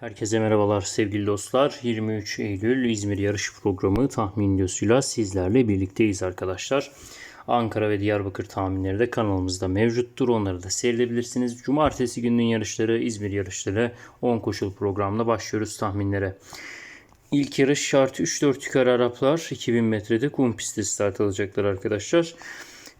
Herkese merhabalar sevgili dostlar. 23 Eylül İzmir yarış programı tahmin videosuyla sizlerle birlikteyiz arkadaşlar. Ankara ve Diyarbakır tahminleri de kanalımızda mevcuttur. Onları da seyredebilirsiniz. Cumartesi gününün yarışları, İzmir yarışları 10 koşul programla başlıyoruz tahminlere. İlk yarış şart 3-4 yukarı Araplar 2000 metrede kum pistte start alacaklar arkadaşlar.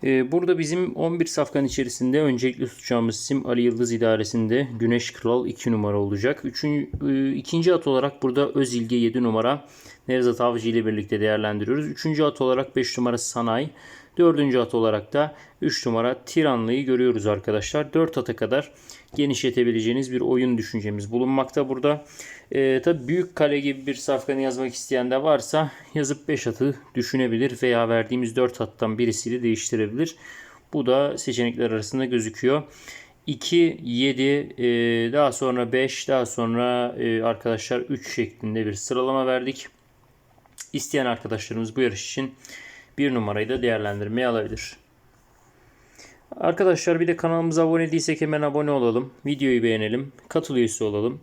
Burada bizim 11 safkan içerisinde öncelikli tutacağımız isim Ali Yıldız idaresinde Güneş Kral 2 numara olacak. Üçüncü, e, ikinci at olarak burada Özilge 7 numara Nevzat Avcı ile birlikte değerlendiriyoruz. Üçüncü at olarak 5 numara Sanay. Dördüncü at olarak da 3 numara Tiranlı'yı görüyoruz arkadaşlar. 4 ata kadar genişletebileceğiniz bir oyun düşüncemiz bulunmakta burada. Ee, tabii büyük kale gibi bir safkanı yazmak isteyen de varsa yazıp 5 atı düşünebilir veya verdiğimiz 4 attan birisiyle değiştirebilir. Bu da seçenekler arasında gözüküyor. 2, 7, e, daha sonra 5, daha sonra e, arkadaşlar 3 şeklinde bir sıralama verdik. İsteyen arkadaşlarımız bu yarış için bir numarayı da değerlendirmeye alabilir. Arkadaşlar bir de kanalımıza abone değilsek hemen abone olalım. Videoyu beğenelim. Katıl üyesi olalım.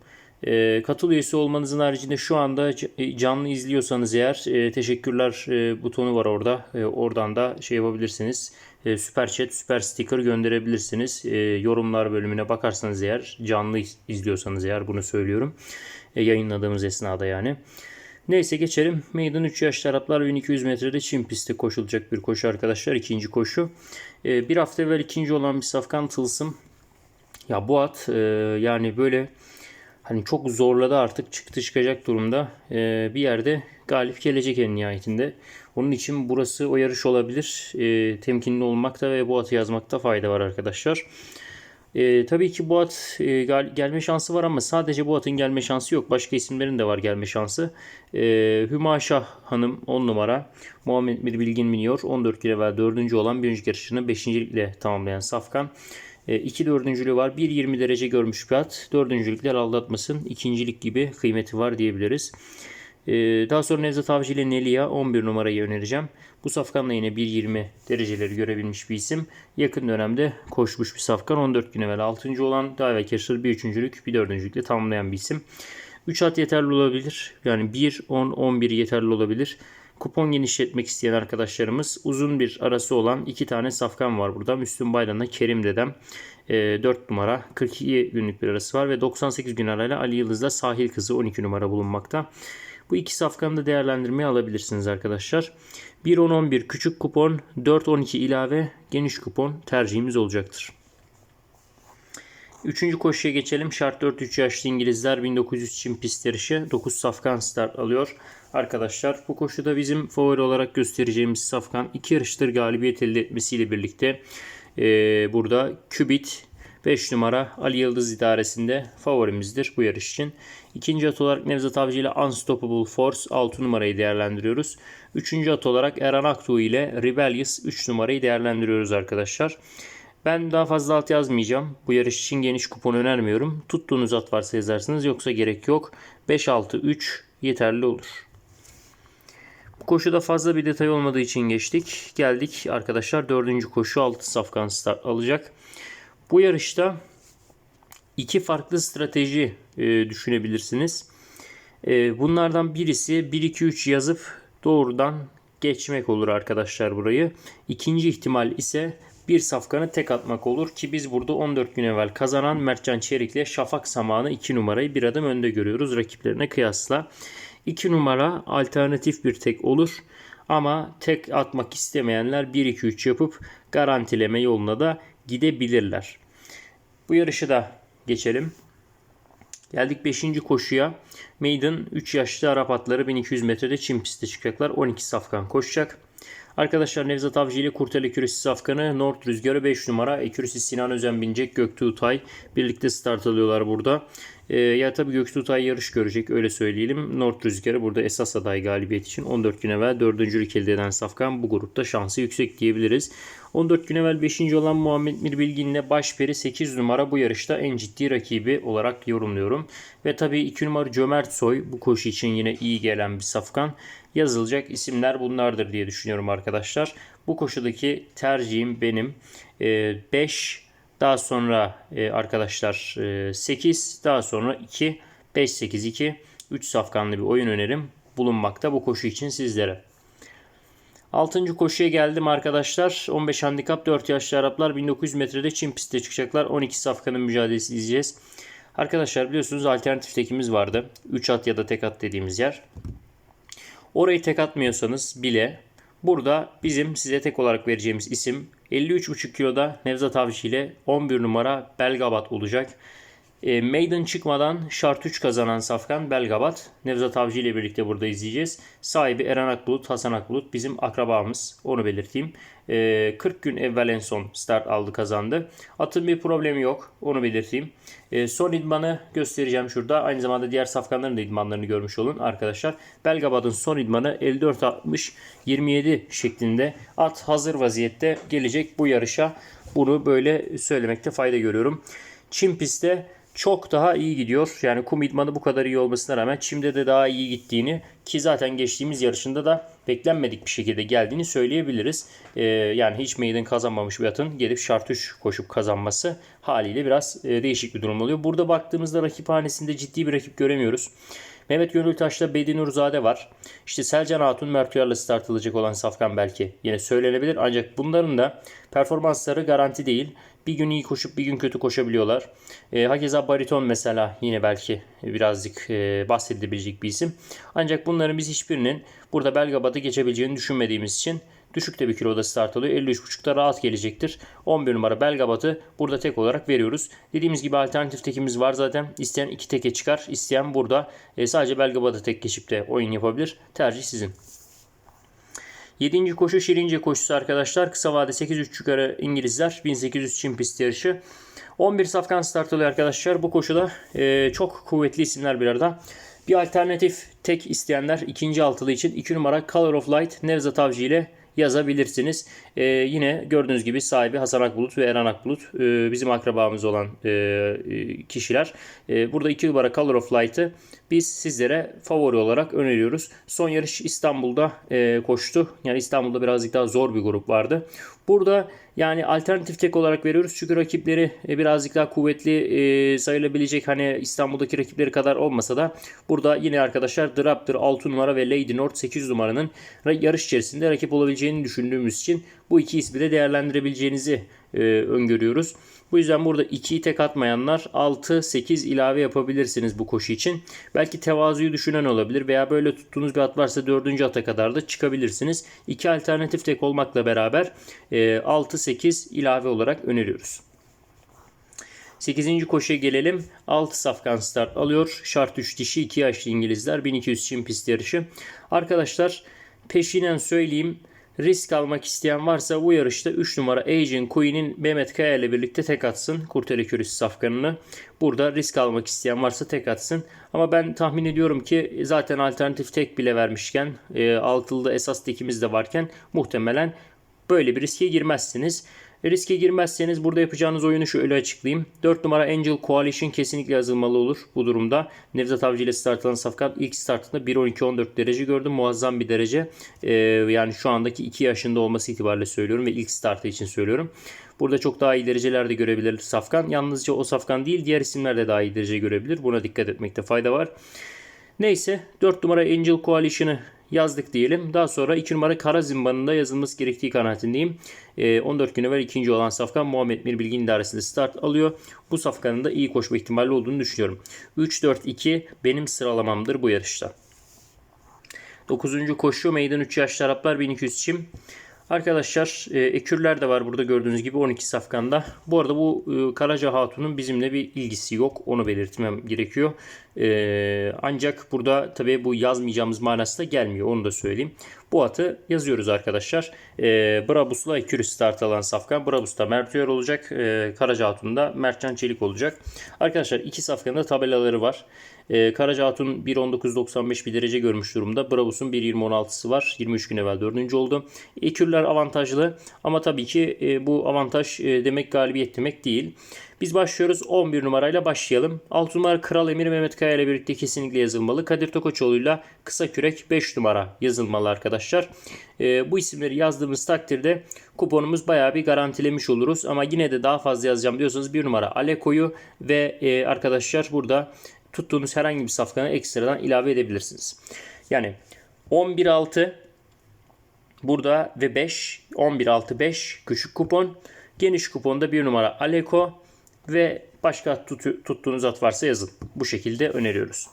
E, katıl üyesi olmanızın haricinde şu anda e, canlı izliyorsanız eğer e, teşekkürler e, butonu var orada. E, oradan da şey yapabilirsiniz. E, süper chat, süper sticker gönderebilirsiniz. E, yorumlar bölümüne bakarsanız eğer canlı iz- izliyorsanız eğer bunu söylüyorum. E, yayınladığımız esnada yani. Neyse geçelim. Maiden 3 yaşlı Araplar 1200 metrede Çin pistte koşulacak bir koşu arkadaşlar. ikinci koşu. E, bir hafta evvel ikinci olan bir safkan tılsım. Ya bu at e, yani böyle hani çok zorladı artık çıktı çıkacak durumda. E, bir yerde galip gelecek en nihayetinde. Onun için burası o yarış olabilir. E, temkinli olmakta ve bu atı yazmakta fayda var arkadaşlar. E, tabii ki bu at e, gal- gelme şansı var ama sadece bu atın gelme şansı yok. Başka isimlerin de var gelme şansı. E, Hüma Şah Hanım 10 numara. Muhammed Bir Bilgin Miniyor 14 gün evvel 4. olan bir önceki yarışını 5. ile tamamlayan Safkan. 2 dördüncülüğü var. 1.20 derece görmüş bir at. Dördüncülükler aldatmasın. İkincilik gibi kıymeti var diyebiliriz. Ee, daha sonra Nevzat Avcı ile Nelia 11 numarayı önereceğim. Bu safkanla yine 1.20 dereceleri görebilmiş bir isim. Yakın dönemde koşmuş bir safkan. 14 gün evvel 6. olan evvel yarışları bir üçüncülük bir dördüncülükle tamamlayan bir isim. 3 at yeterli olabilir. Yani 1, 10, 11 yeterli olabilir. Kupon genişletmek isteyen arkadaşlarımız uzun bir arası olan iki tane safkan var burada. Müslüm Baydan'la Kerim Dedem. E, 4 numara 42 günlük bir arası var ve 98 gün arayla Ali Yıldız'da Sahil Kızı 12 numara bulunmakta. Bu iki safkanı da değerlendirmeye alabilirsiniz arkadaşlar. 1-10-11 küçük kupon, 4-12 ilave geniş kupon tercihimiz olacaktır. Üçüncü koşuya geçelim. Şart 4-3 yaşlı İngilizler 1900 Çin pist yarışı 9 safkan start alıyor. Arkadaşlar bu koşuda bizim favori olarak göstereceğimiz safkan iki yarıştır galibiyet elde etmesiyle birlikte e, burada Kübit 5 numara Ali Yıldız idaresinde favorimizdir bu yarış için. İkinci at olarak Nevzat Avcı ile Unstoppable Force 6 numarayı değerlendiriyoruz. Üçüncü at olarak Eren Aktuğ ile Rebellious 3 numarayı değerlendiriyoruz arkadaşlar. Ben daha fazla at yazmayacağım. Bu yarış için geniş kupon önermiyorum. Tuttuğunuz at varsa yazarsınız yoksa gerek yok. 5-6-3 yeterli olur. Bu koşuda fazla bir detay olmadığı için geçtik. Geldik arkadaşlar dördüncü koşu 6 safkan start alacak. Bu yarışta iki farklı strateji e, düşünebilirsiniz. E, bunlardan birisi 1-2-3 yazıp doğrudan geçmek olur arkadaşlar burayı. İkinci ihtimal ise bir safkanı tek atmak olur ki biz burada 14 gün evvel kazanan Mertcan Çelik ile Şafak Samanı 2 numarayı bir adım önde görüyoruz rakiplerine kıyasla. 2 numara alternatif bir tek olur. Ama tek atmak istemeyenler 1-2-3 yapıp garantileme yoluna da gidebilirler. Bu yarışı da geçelim. Geldik 5. koşuya. Maiden 3 yaşlı Arap atları 1200 metrede Çin pistte çıkacaklar. 12 safkan koşacak. Arkadaşlar Nevzat Avcı ile Kurtel Ekürisi Safkanı, North Rüzgarı 5 numara, Ekürisi Sinan Özen binecek, Göktuğ Tay birlikte start alıyorlar burada. Ee, ya tabii Tay yarış görecek öyle söyleyelim. North Rüzgarı burada esas aday galibiyet için 14 gün evvel 4. ülkede eden Safkan bu grupta şansı yüksek diyebiliriz. 14 gün evvel 5. olan Muhammed Mir Bilgin'le Başperi 8 numara bu yarışta en ciddi rakibi olarak yorumluyorum. Ve tabii 2 numara Cömert Soy bu koşu için yine iyi gelen bir safkan. Yazılacak isimler bunlardır diye düşünüyorum arkadaşlar. Bu koşudaki tercihim benim 5 daha sonra e, arkadaşlar 8 daha sonra 2 5-8-2 3 safkanlı bir oyun önerim bulunmakta bu koşu için sizlere. 6. koşuya geldim arkadaşlar. 15 handikap 4 yaşlı Araplar 1900 metrede Çin pistte çıkacaklar. 12 safkanın mücadelesi izleyeceğiz. Arkadaşlar biliyorsunuz alternatif tekimiz vardı. 3 at ya da tek at dediğimiz yer. Orayı tek atmıyorsanız bile burada bizim size tek olarak vereceğimiz isim 53,5 kiloda Nevzat Avcı ile 11 numara Belgabat olacak. E, Maiden çıkmadan şart 3 kazanan Safkan Belgabat. Nevzat Avcı ile birlikte burada izleyeceğiz. Sahibi Eren Akbulut, Hasan Akbulut bizim akrabamız. Onu belirteyim. E, 40 gün evvel en son start aldı kazandı. Atın bir problemi yok. Onu belirteyim. E, son idmanı göstereceğim şurada. Aynı zamanda diğer safkanların da idmanlarını görmüş olun arkadaşlar. Belgabat'ın son idmanı 54-60-27 şeklinde. At hazır vaziyette gelecek bu yarışa. Bunu böyle söylemekte fayda görüyorum. Çim pistte çok daha iyi gidiyor. Yani kum idmanı bu kadar iyi olmasına rağmen çimde de daha iyi gittiğini ki zaten geçtiğimiz yarışında da beklenmedik bir şekilde geldiğini söyleyebiliriz. Ee, yani hiç meydan kazanmamış bir atın gelip şart 3 koşup kazanması haliyle biraz e, değişik bir durum oluyor. Burada baktığımızda rakip hanesinde ciddi bir rakip göremiyoruz. Mehmet Gönültaş'ta Bedi Nurzade var. İşte Selcan Hatun Mert Uyar'la start alacak olan Safkan belki yine söylenebilir. Ancak bunların da performansları garanti değil. Bir gün iyi koşup bir gün kötü koşabiliyorlar. E, Hakeza Bariton mesela yine belki birazcık e, bahsedilebilecek bir isim. Ancak bunların biz hiçbirinin burada Belgabat'ı geçebileceğini düşünmediğimiz için düşük de bir kiloda start alıyor. 53.5'da rahat gelecektir. 11 numara Belgabat'ı burada tek olarak veriyoruz. Dediğimiz gibi alternatif tekimiz var zaten. İsteyen iki teke çıkar. İsteyen burada e, sadece Belgabat'ı tek geçip de oyun yapabilir. Tercih sizin. 7. koşu Şirince koşusu arkadaşlar. Kısa vade 8-3 yukarı İngilizler. 1800 Çin pist yarışı. 11 safkan start alıyor arkadaşlar. Bu koşuda e, çok kuvvetli isimler bir arada. Bir alternatif tek isteyenler ikinci altılı için 2 numara Color of Light Nevzat Avcı ile yazabilirsiniz. Ee, yine gördüğünüz gibi sahibi Hasan Akbulut ve Eren Akbulut e, bizim akrabamız olan e, kişiler. E, burada 2 numara Color of Light'ı biz sizlere favori olarak öneriyoruz. Son yarış İstanbul'da e, koştu. Yani İstanbul'da birazcık daha zor bir grup vardı. Burada yani alternatif tek olarak veriyoruz. Çünkü rakipleri e, birazcık daha kuvvetli e, sayılabilecek hani İstanbul'daki rakipleri kadar olmasa da burada yine arkadaşlar Draptor 6 numara ve Lady North 8 numaranın yarış içerisinde rakip olabileceğini düşündüğümüz için bu iki ismi de değerlendirebileceğinizi e, öngörüyoruz. Bu yüzden burada 2'yi tek atmayanlar 6-8 ilave yapabilirsiniz bu koşu için. Belki tevazuyu düşünen olabilir veya böyle tuttuğunuz bir at varsa 4. ata kadar da çıkabilirsiniz. İki alternatif tek olmakla beraber 6-8 e, ilave olarak öneriyoruz. 8. koşuya gelelim. 6 safkan start alıyor. Şart 3 dişi 2 yaşlı İngilizler 1200 çim pist yarışı. Arkadaşlar peşinen söyleyeyim. Risk almak isteyen varsa bu yarışta 3 numara Agent Queen'in Mehmet Kaya ile birlikte tek atsın. Kurteli Körüsü safkanını. Burada risk almak isteyen varsa tek atsın. Ama ben tahmin ediyorum ki zaten alternatif tek bile vermişken e, altılıda esas tekimiz de varken muhtemelen böyle bir riske girmezsiniz. Riske girmezseniz burada yapacağınız oyunu şöyle açıklayayım. 4 numara Angel Coalition kesinlikle yazılmalı olur bu durumda. Nevzat Avcı ile start alan Safkan ilk startında 1.12-14 derece gördüm. Muazzam bir derece. Ee, yani şu andaki 2 yaşında olması itibariyle söylüyorum ve ilk startı için söylüyorum. Burada çok daha iyi dereceler de görebilir Safkan. Yalnızca o Safkan değil diğer isimler de daha iyi derece görebilir. Buna dikkat etmekte fayda var. Neyse 4 numara Angel Coalition'ı yazdık diyelim. Daha sonra 2 numara kara zimbanında yazılması gerektiği kanaatindeyim. E, 14 gün evvel ikinci olan Safkan Muhammed Mir Bilgin idaresinde start alıyor. Bu Safkan'ın da iyi koşma ihtimali olduğunu düşünüyorum. 3-4-2 benim sıralamamdır bu yarışta. 9. koşu meydan 3 yaşlı Araplar 1200 çim. Arkadaşlar e, ekürler de var burada gördüğünüz gibi 12 safkanda. Bu arada bu e, Karaca Hatun'un bizimle bir ilgisi yok. Onu belirtmem gerekiyor. E, ancak burada tabii bu yazmayacağımız manası da gelmiyor. Onu da söyleyeyim. Bu atı yazıyoruz arkadaşlar. E, Brabus'la ekürü start alan safkan. Brabus'ta Mert Uyar olacak. E, Karaca Hatun'da Mertcan Çelik olacak. Arkadaşlar iki safkanda tabelaları var. E, Karaca Hatun 1.19.95 bir derece görmüş durumda. Brabus'un 1.20.16'sı var. 23 gün evvel 4. oldu. Ekürler avantajlı ama tabii ki e, bu avantaj e, demek galibiyet demek değil. Biz başlıyoruz 11 numarayla başlayalım. 6 numara Kral Emir Mehmet Kaya ile birlikte kesinlikle yazılmalı. Kadir Tokoçoğlu'yla Kısa Kürek 5 numara yazılmalı arkadaşlar. E, bu isimleri yazdığımız takdirde kuponumuz bayağı bir garantilemiş oluruz. Ama yine de daha fazla yazacağım diyorsanız 1 numara Aleko'yu ve e, arkadaşlar burada tuttuğunuz herhangi bir safkanı ekstradan ilave edebilirsiniz. Yani 11.6 burada ve 5 11.6 5 küçük kupon. Geniş kuponda bir numara Aleko ve başka tutu- tuttuğunuz at varsa yazın. Bu şekilde öneriyoruz.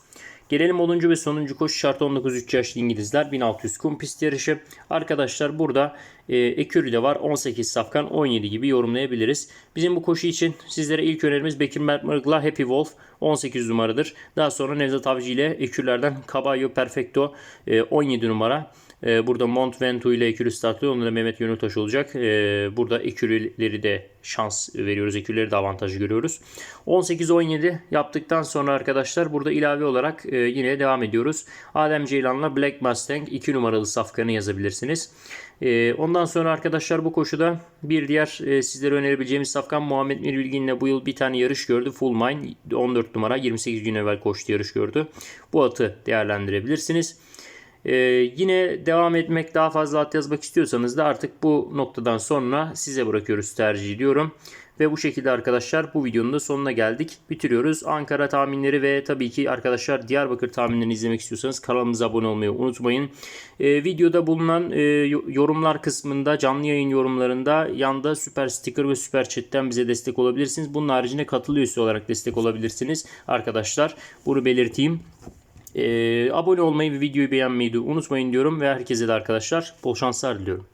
Gelelim 10. ve sonuncu koşu şart 19 3 yaşlı İngilizler 1600 kum pist yarışı. Arkadaşlar burada e, Ekürü de var 18 safkan 17 gibi yorumlayabiliriz. Bizim bu koşu için sizlere ilk önerimiz Bekir Mertmırg'la Happy Wolf 18 numaradır. Daha sonra Nevzat Avcı ile Ekürlerden Caballo Perfecto e, 17 numara. Ee, burada Mont Ventoux ile ekürü startlıyor. Onda da Mehmet Yönültaş olacak. Ee, burada ekürüleri de şans veriyoruz. Ekürüleri de avantajı görüyoruz. 18-17 yaptıktan sonra arkadaşlar burada ilave olarak e, yine devam ediyoruz. Adem Ceylan'la Black Mustang 2 numaralı safkanı yazabilirsiniz. Ee, ondan sonra arkadaşlar bu koşuda bir diğer e, sizlere önerebileceğimiz safkan Muhammed Mir Bilgin'le bu yıl bir tane yarış gördü. Full Mine 14 numara 28 gün evvel koştu yarış gördü. Bu atı değerlendirebilirsiniz. Ee, yine devam etmek daha fazla at yazmak istiyorsanız da artık bu noktadan sonra size bırakıyoruz tercih ediyorum. Ve bu şekilde arkadaşlar bu videonun da sonuna geldik. Bitiriyoruz. Ankara tahminleri ve tabii ki arkadaşlar Diyarbakır tahminlerini izlemek istiyorsanız kanalımıza abone olmayı unutmayın. Ee, videoda bulunan e, yorumlar kısmında canlı yayın yorumlarında yanda süper sticker ve süper chatten bize destek olabilirsiniz. Bunun haricinde katıl üyesi olarak destek olabilirsiniz arkadaşlar. Bunu belirteyim. Ee, abone olmayı ve videoyu beğenmeyi de unutmayın diyorum ve herkese de arkadaşlar bol şanslar diliyorum.